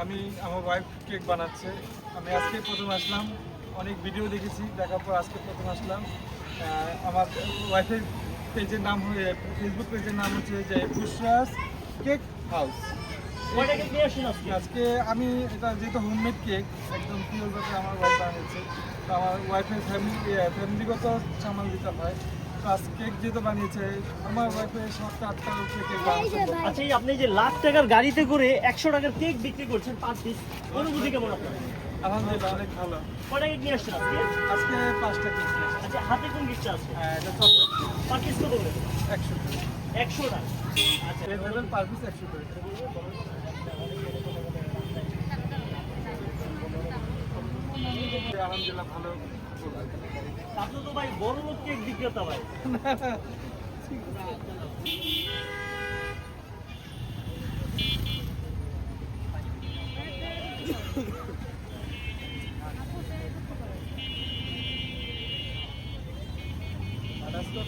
আমি আমার wife cake বানাচ্ছে। আমি আজকে প্রথম আসলাম। অনেক ভিডিও দেখেছি দেখার পর আজকে প্রথম আসলাম। আমার ওয়াইফের পেজের নাম হয়ে ফেসবুক পেজের নাম হচ্ছে যে বুশরাস কেক হাউস আজকে? আজকে আমি এটা যেহেতু হোমমেড কেক একদম পিওর ভাবে আমার ওয়াইফ বানিয়েছে। তো আমার ওয়াইফের ফ্যামিলি ফ্যামিলিগত সামাল দিতে হয়। তো কেক যেহেতু বানিয়েছে আমার ওয়াইফের সাতটা আটটা কেক আচ্ছা এই আপনি যে লাখ টাকার গাড়িতে করে একশো টাকার কেক বিক্রি করছেন পার পিস অনুভূতি কেমন আপনার? আলহামদুলিল্লাহ অনেক ভালো। কেক নিয়ে আসছেন আজকে? আজকে পাঁচটা কেক আচ্ছা হাতে কোন গিফটটা আছে? এটা চকলেট পার পিস কত করে? একশো একশো টাকা। আচ্ছা। পার পিস একশো করে আলহামদুলিল্লাহ ভালো। আপনি তো বিক্রেতা ভাই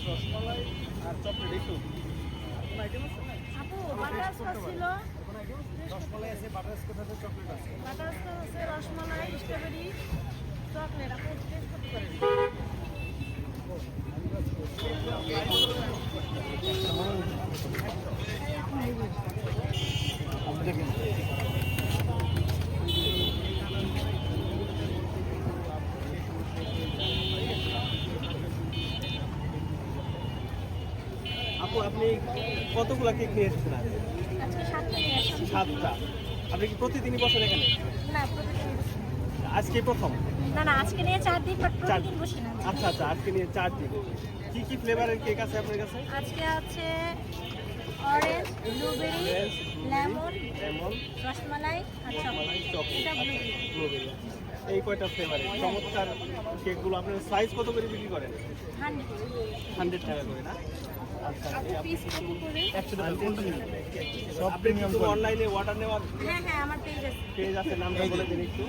রসমালাই আর চকলেট একটু আপু রসমালাই আছে বাটারস্কচ আছে চকলেট আছে বাটারস্কচ আছে, রসমালাই, স্ট্রবেরি চকলেট আপু টেস্ট করতে পারেন আপু আপনি কতগুলা কেক নিয়ে এসেছেন সাতটা আপনি কি প্রতিদিনই বসেন এখানে? আজকে প্রথম? না না আজকে নিয়ে চার দিন বাট প্রতিদিন বসি না। আচ্ছা আচ্ছা আজকে নিয়ে চার দিন। কি কি ফ্লেভারের কেক আছে আপনার কাছে? আজকে আছে orange blueberry lemon lemon rasmalai আর চকলেট চকলেট এটা ব্লুবেরি ব্লুবেরি এই কয়টা ফ্লেভারের চমৎকার কেকগুলো আপনার সাইজ কত করে বিক্রি করেন? হান্ড্রেড টাকা করে না? আচ্ছা অনলাইনে অর্ডার নেওয়ার হ্যাঁ হ্যাঁ আমার পেজ আছে। নামটা বলে দিন একটু।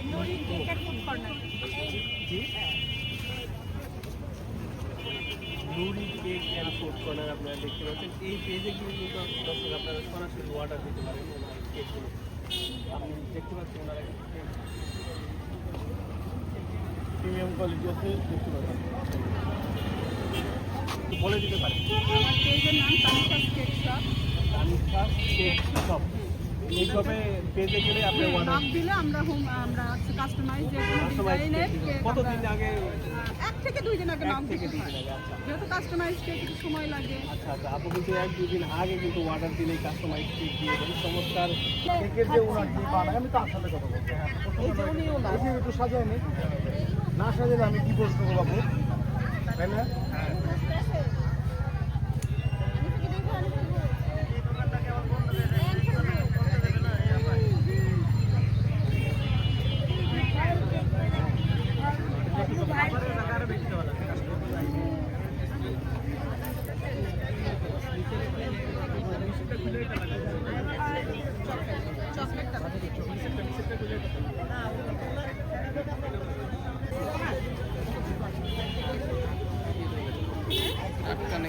Noori cake and food corner আপনারা দেখতে পাচ্ছেন। এই পেজে গিয়ে কিন্তু দর্শক আপনারা সরাসরি অর্ডার দিতে পারেন ওনার কেকগুলো আপনি দেখতে পাচ্ছেন ওনারা প্রিমিয়াম কোয়ালিটি আছে দেখতে পাবেন বলে দিতে পারেন কেক শপ। পেজে গেলে আপনি অর্ডার নাম দিলে আমরা হোম আমরা কাস্টমাইজ যে কোনো ডিজাইনের কতদিন আগে এক থেকে দুই দিন আগে নাম থেকে দিন আচ্ছা। যেহেতু কাস্টমাইজ কেক একটু সময় লাগে। আচ্ছা আচ্ছা আপনি কিন্তু এক দুদিন আগে কিন্তু অর্ডার দিলেই কাস্টমাইজ কেক দিয়ে দেন চমৎকার। কেকের যে ওনার যে বানায় আমি তার সাথে কথা বলছি হ্যাঁ এই যে উনি ওনার। একটু সাজায় নি না সাজালে আমি কি প্রশ্ন করব তাই না?